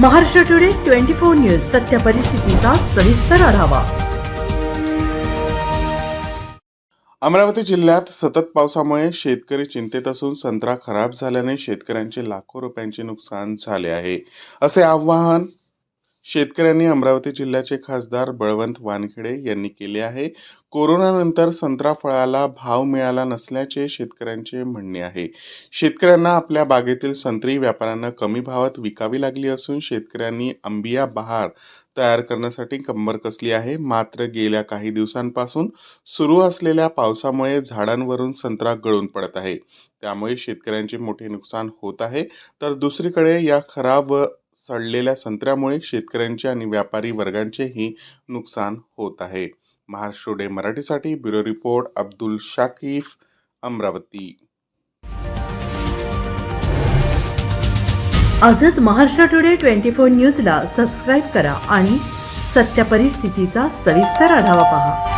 Maharashtra today twenty four news सत्य परिस्थितीचा सविस्तर आढावा. अमरावती जिल्ह्यात सतत पावसामुळे शेतकरी चिंतेत असून संत्रा खराब झाल्याने शेतकऱ्यांचे लाखो रुपयांचे नुकसान झाले आहे. असे आव्हान शेतकऱ्यांनी अमरावती जिल्ह्याचे खासदार बळवंत वानखेडे यांनी केले आहे. कोरोनानंतर संत्रा फळाला भाव मिळाला नसल्याचे शेतकऱ्यांचे म्हणणे आहे. शेतकऱ्यांना आपल्या बागेतील संत्री व्यापाऱ्यांना कमी भावात विकावी लागली असून शेतकऱ्यांनी अंबिया बहार तयार करण्यासाठी कंबर कसली आहे? मात्र गेल्या काही दिवसांपासून सुरू असलेल्या पावसामुळे झाडांवरून संत्रा गळून पडत आहे. त्यामुळे शेतकऱ्यांचे मोठे नुकसान होत आहे. तर दुसरीकडे या खराब व सडलेल्या संत्र्यामुळे शेतकऱ्यांचे आणि व्यापारी वर्गांचेही नुकसान होत आहे. महाराष्ट्र डे मराठीसाठी ब्युरो रिपोर्ट अब्दुल शाकीफ अमरावती. आजच महाराष्ट्र टुडे ट्वेंटी फोर न्यूजला सबस्क्राईब करा आणि सत्य परिस्थितीचा सविस्तर आढावा पहा.